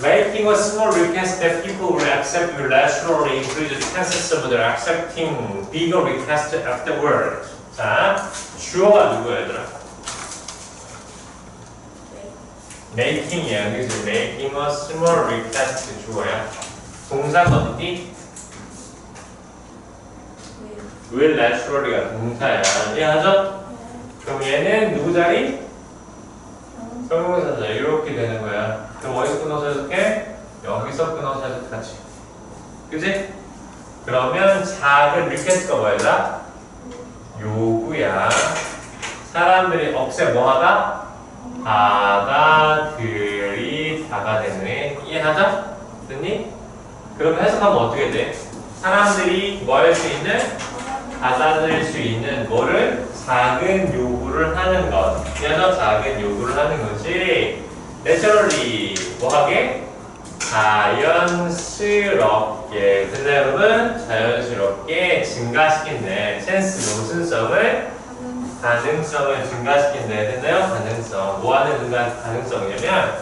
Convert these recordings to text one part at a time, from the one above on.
Making a small request that people will accept will naturally increase the chances of their accepting bigger request afterward. 자, 주어가 누구야, 얘들아? making이야. 그래서 making a small request 주어야. 동사가 어디? will naturally가 동사야. 이해하죠? 그럼 얘는 누구 자리? 형용사자 이렇게 되는 거야. 그럼 어디서 끊어서 해석해? 여기서 끊어서 해석하지. 그지? 그러면 작은 리퀘스트가 뭐야? 요구야. 사람들이 억세 뭐하다? 받아들이 다가 되네. 이해하죠? 됐니? 그럼 해석하면 어떻게 돼? 사람들이 뭐 할 수 있는? 받아들일 수 있는 뭐를? 작은 요구를 하는 것. 그래서 작은 요구를 하는 naturally 뭐하게? 자연스럽게. 여러분 자연스럽게 증가시킨대. 찬스 모순성을 가능성을 증가시킨대. 됐나요? 가능성. 뭐 하는 증가 가능성이냐면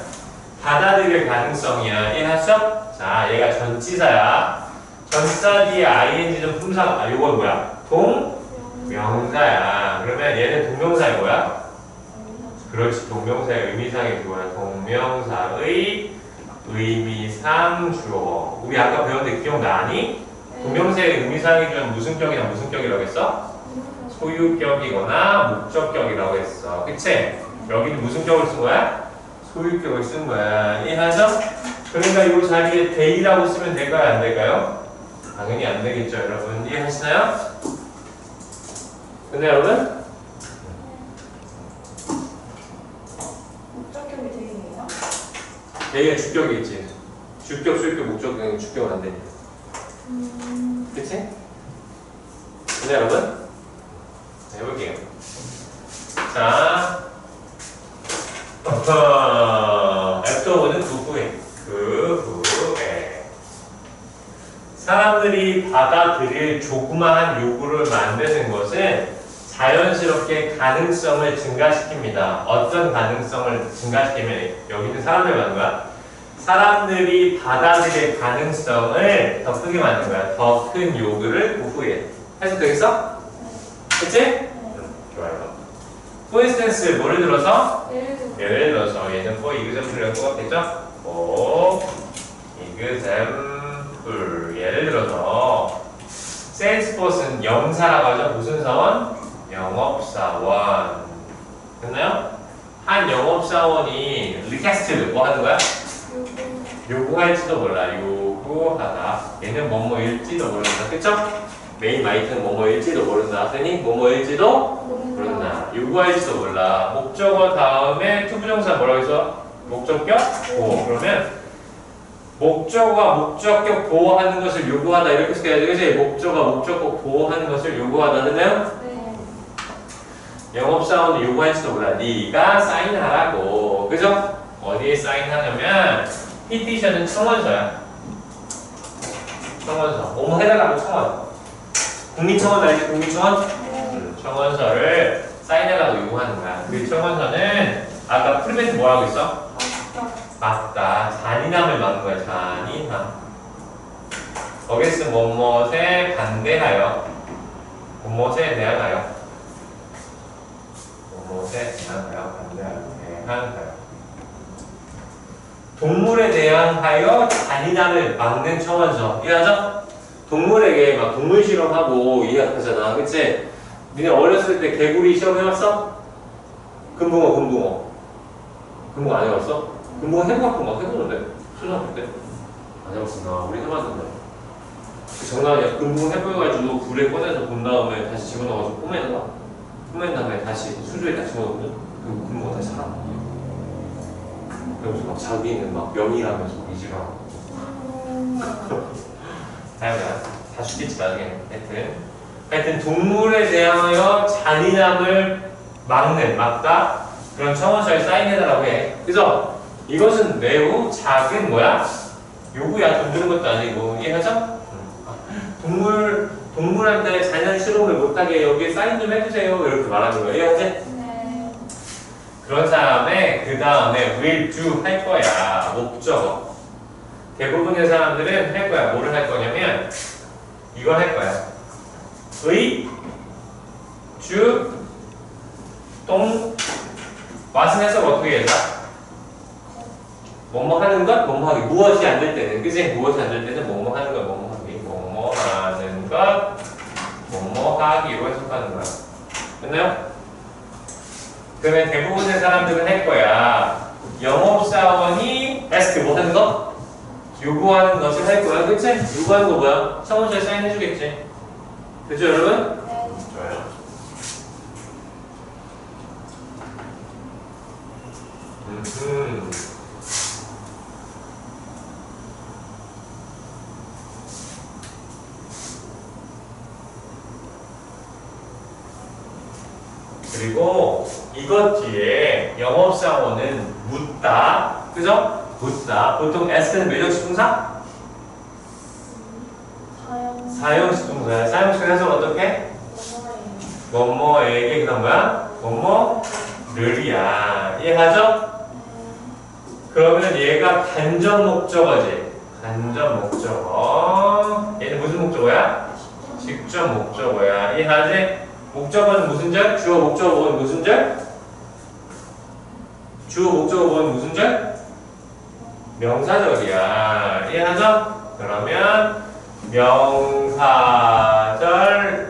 받아들일 가능성이야. 이해하셨죠? 자, 얘가 전치사야. 전사 뒤에 ing는 품사. 아, 요건 뭐야? 동 명사야. 그러면 얘는 동명사의 뭐야? 그렇지. 동명사의 의미상의 주어야. 동명사의 의미상 주어. 우리 아까 배웠는데 기억나니? 동명사의 의미상의 주어는 무슨 격이나 무슨 격이라고 했어? 소유격이거나 목적격이라고 했어. 그치? 여기는 무슨 격을 쓴 거야? 소유격을 쓴 거야. 이해하죠? 그러니까 이 자리에 데이라고 쓰면 될까요? 안 될까요? 당연히 안 되겠죠, 여러분. 이해하시나요? 근데 여러분? 목적격이 되겠네요. 얘가 주격이 있지. 주격, 수격, 목적 등 주격은 안 되니까. 그치? 근데 여러분? 자, 해볼게요. 자, 어허, 애프터는 그 후에. 그 후에. 사람들이 받아들일 조그마한 요구를 만드는 것은 자연스럽게 가능성을 증가시킵니다. 어떤 가능성을 증가시키면 여기는 사람들 만든 거야. 사람들이 받아들일 가능성을 더 크게 만든 거야. 더 큰 요구를 그 후에. 해석되겠어? 그치? 응, 좋아요. For instance, 뭐를 들어서? 예를 들어 예를 들어서 얘는 for example이라고 뽑았겠죠? for example 예를 들어서 salesforce는 영사라고 하죠. 무슨 사원? 영업사원 됐나요? 한 영업사원이 request 뭐 하는 거야? 요구 요구할지도 몰라 요구하다 얘는 뭐뭐일지도 모른다 그쵸? 메인 마이트는 뭐뭐일지도 모른다 그러니 뭐뭐일지도 모른다 요구할지도 몰라 목적어 다음에 투부정사 뭐라고 했어? 목적격 보호 그러면 목적어가 목적격 보호하는 것을 요구하다 이렇게 써야지 그치? 목적어가 목적격 보호하는 것을 요구하다 했나요? 네. 영업사원은 요구할지도 몰라 네가 사인하라고 그죠? 어디에 사인하냐면 피티션은 청원서야. 청원서. 뭐뭐 해달라고 청원? 국민청원 알지? 국민청원? 네. 음, 청원서를 사인하라고 요구하는 거야. 그 청원서는 아까 프리벤트 뭐라고 했어? 맞다. 잔인함을 막는 거야 잔인함. 거기서 뭐뭐에 반대하여. 뭐뭐에 대항하여. 뭐뭐에 대항하여. 반대하여. 대항하여 동물에 대항하여 잔인함을 막는 청원서 이해하죠? 동물에게 막 동물 실험하고 이해하잖아 그치? 니네 어렸을 때 개구리 시험 해봤어? 금붕어 금붕어 금붕어 안 해봤어? 금붕어 해봤고 막 해보는데 초등학교 때? 안 해봤구나 우리 해봤는데 그 장난이야 금붕어 해보가지고 불에 꺼내서 본 다음에 다시 집어넣어서 꼬매다가 꼬맨 다음에 다시 수조에 다 집어넣거든 그리고 금붕어 다시 살아 그러면서 막 자기는 막 명이라면서 이지라고 다양하다. 다 죽겠지 나중에. 하여튼 하여튼 동물에 대하여 잔인함을 막는 막다 그런 청원서에 사인해달라고 해. 그래서 이것은 매우 작은 뭐야? 요구야 돈 드는 것도 아니고 이해하죠? 음. 동물 동물한테 잔인 실험을 못하게 여기에 사인 좀 해주세요 이렇게 말하는 거야. 이해하지? 네. 그런 사람의 그 다음에 will do 할 거야 목적어 대부분의 사람들은 할 거야. 뭐를 할 거냐면 이걸 할 거야. 의, 주, 동, 맛은 해석 어떻게 할까? 뭐뭐 하는 것, 뭐뭐 하기. 무엇이 안 될 때는, 그지? 무엇이 안 될 때는 뭐뭐 하는 것, 뭐뭐 하기. 뭐뭐 하는 것, 뭐뭐 하기로 해석하는 거야. 됐나요? 그러면 대부분의 사람들은 할 거야. 영업사원이 ask 뭐 하는 거? 요구하는 것을 할 거야. 그치? 요구하는 거 뭐야? 청원서에 사인해주겠지. 그죠, 여러분? 네. 좋아요. 음. 그리고 이것 뒤에 영업사원은 묻다, 그죠? 묻다. 보통 ask는 매력식 동사? 사용. 사용식 동사야. 사용식 해석 어떻게? 뭐뭐에게 그다음 뭐야? 뭐뭐를이야. 이해하죠? 그러면 얘가 간접 목적어지. 간접 목적어. 얘는 무슨 목적어야? 직접 목적어야. 이해하지? 목적어는 무슨 절? 주어 목적어 보면 무슨 절? 주어 목적어 보면 무슨 절? 명사절이야. 이해하죠? 그러면 명사절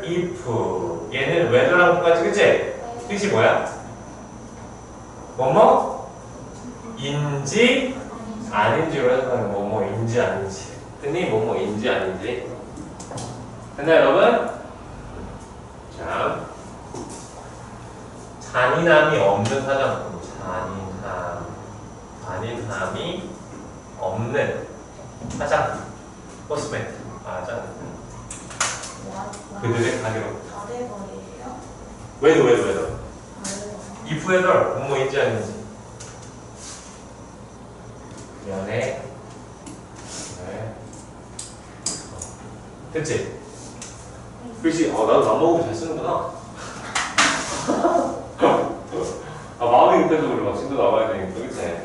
if 얘는 whether랑 똑같이 그치? 뜻이 뭐야? 뭐뭐? 인지 아닌지로 해석하는 거 뭐뭐인지 아닌지 뜻이 뭐뭐인지 아닌지 됐나요 여러분? 자 잔인함이 없는 화장품 잔인함 잔인함이 없는 화장품 코스메틱 맞아 와. 그들의 가격 다대거리예요? 왜도 왜도 왜도 if whether 뭐뭐인지 아닌지 미안해 네. 됐지? 그렇지 어, 나도 맘먹으면 잘 쓰는구나 그래 막 진도 나와야 되니까 그치?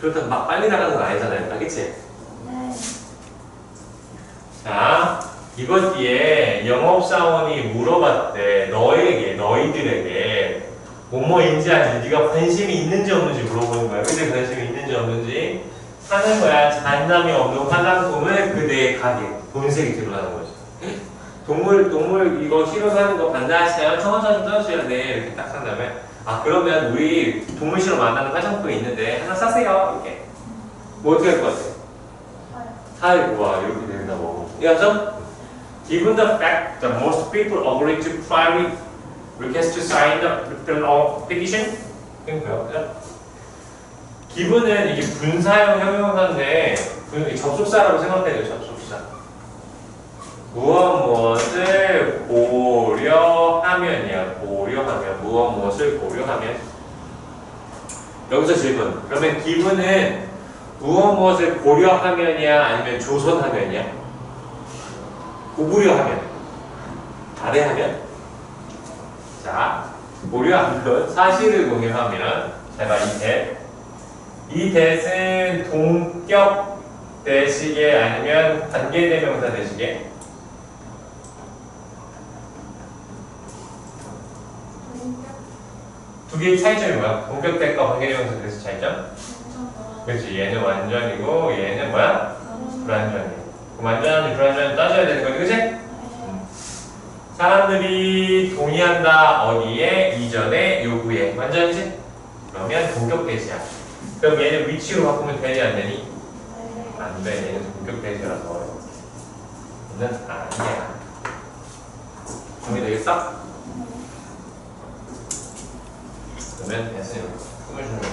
그렇다고 막 빨리 나가는 건 아니잖아요 다 그치? 네. 자, 이것 뒤에 영업사원이 물어봤대. 너에게, 너희들에게 뭐뭐인지 아닌지 네가 관심이 있는지 없는지 물어보는 거야. 근데 관심이 있는지 없는지 하는 거야. 잔남이 없는 화장품을 그대의 가게, 본색이 드러나는 거지. 동물, 동물 이거 실험 하는 거 반대하시나요? 좀 써주셔야 돼. 이렇게 딱한 다음에 아 그러면 우리 동물 실험 만나는 화장품이 있는데 하나 사세요. 이렇게. 뭐 어떻게 할 것 같아? 사요. 와 이렇게 된다고 이해하죠? Given the fact that most people agree to private request to sign the return of petition 그러니까요? 기분은 이게 분사형 형용사인데 분- 접속사라고 생각해야 돼요 접속사 무엇 무엇을 고려하면이야 고려하면 무엇 무엇을 고려하면 여기서 질문 그러면 기분은 무엇 무엇을 고려하면이야 아니면 조선하면이야? 고구려하면 아래하면 자 고려하면 사실을 공유하면 제가 이 대. 이 대는 동격 대시계 아니면 관계대명사 대시계 두 개의 차이점이 뭐야? 동격 대과 관계대명사 대시 차이점? 그렇지 얘는 완전이고 얘는 뭐야? 불완전이 그럼 완전한지 불완전한지 따져야 되는 거지 그치? 사람들이 동의한다 어디에 이전에 요구에 완전이지? 그러면 동격 대시야 그럼 얘는 위치로 바꾸면 되니 안 되니? 안돼 얘는 동격 대시라서 얘는 아니야 정리 되겠어? 그러면 숨을 쉬는 거.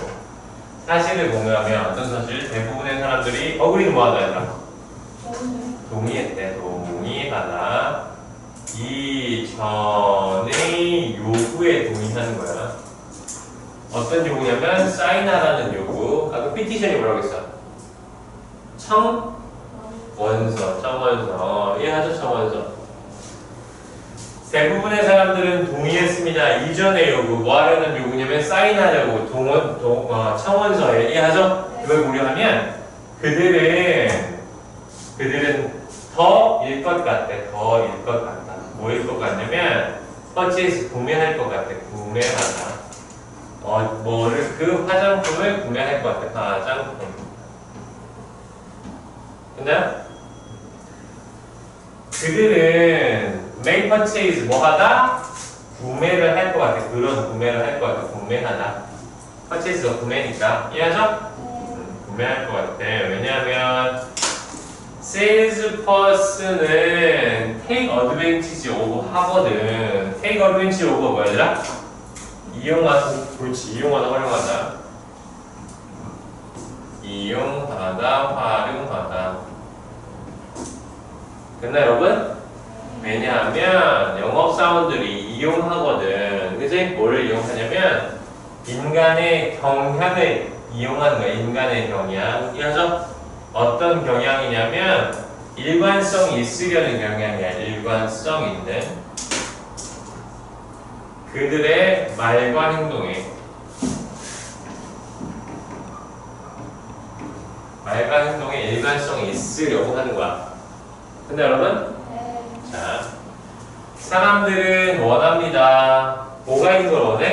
사실을 공유하면 어떤 사실? 대부분의 사람들이 어그리는 뭐하다 얘들아? 동의했대 동의하다 이전의 요구에 동의하는 거야. 어떤 요구냐면 사인하라는 요구. 아까 피티션이 뭐라고 했어? 청원서. 청원서. 이해하죠? 청원서 대부분의 사람들은 동의했습니다 이전의 요구 뭐 하려는 요구냐면 사인하려고 동원, 동, 어, 청원서에 이해하죠? 이걸 고려하면 그들은 그들은 더일 것 같아. 더일 것 같다. 뭐일 것 같냐면 purchase 구매할 것 같아. 구매하다. 어, 뭐를 그 화장품을 구매할 것 같아. 화장품. 근데 그들은 make purchase 뭐 하다? 구매를 할 것 같아. 그런 구매를 할 것 같아. 구매하다. purchase가 구매니까 이해하죠? 음, 구매할 것 같아. 왜냐하면 salesperson은 take advantage of 하거든. take advantage of 뭐야? 이용하다. 그렇지. 이용하다 활용하다. 이용하다 활용하다. 됐나 여러분? 왜냐하면 영업사원들이 이용하거든. 그지? 뭐를 이용하냐면 인간의 경향을 이용하는 거야. 인간의 경향. 이해하죠? 어떤 경향이냐면 일관성이 있으려는 경향이야. 일관성인데 그들의 말과 행동에 말과 행동에 일관성이 있으려고 하는 거야. 근데 여러분 네. 자, 사람들은 원합니다. 뭐가 있는 걸 원해?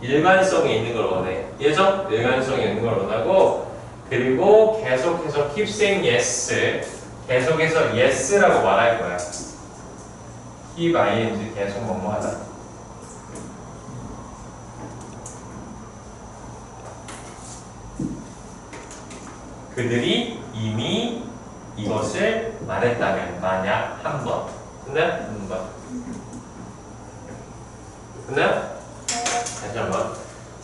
일관성이 있는 걸 원해. 예죠? 일관성이 있는 걸 원하고, 그리고 계속해서 keep saying yes. 계속해서 yes라고 말할 거야. keep ing 계속 뭐뭐 하다. 그들이 이미 이것을 말했다면 만약 한 번. 근데 한 번. 근데 다시 한 번.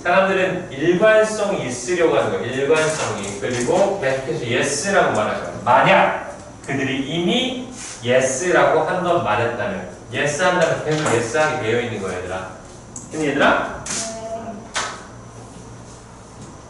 사람들은 일관성이 있으려고 하는 거예요. 일관성이. 그리고 계속해서 yes라고 거예요. 만약 그들이 이미 yes라고 한 번 말했다면 yes 한다면 계속 yes 하게 되어 있는 거예요, 얘들아. 얘들아?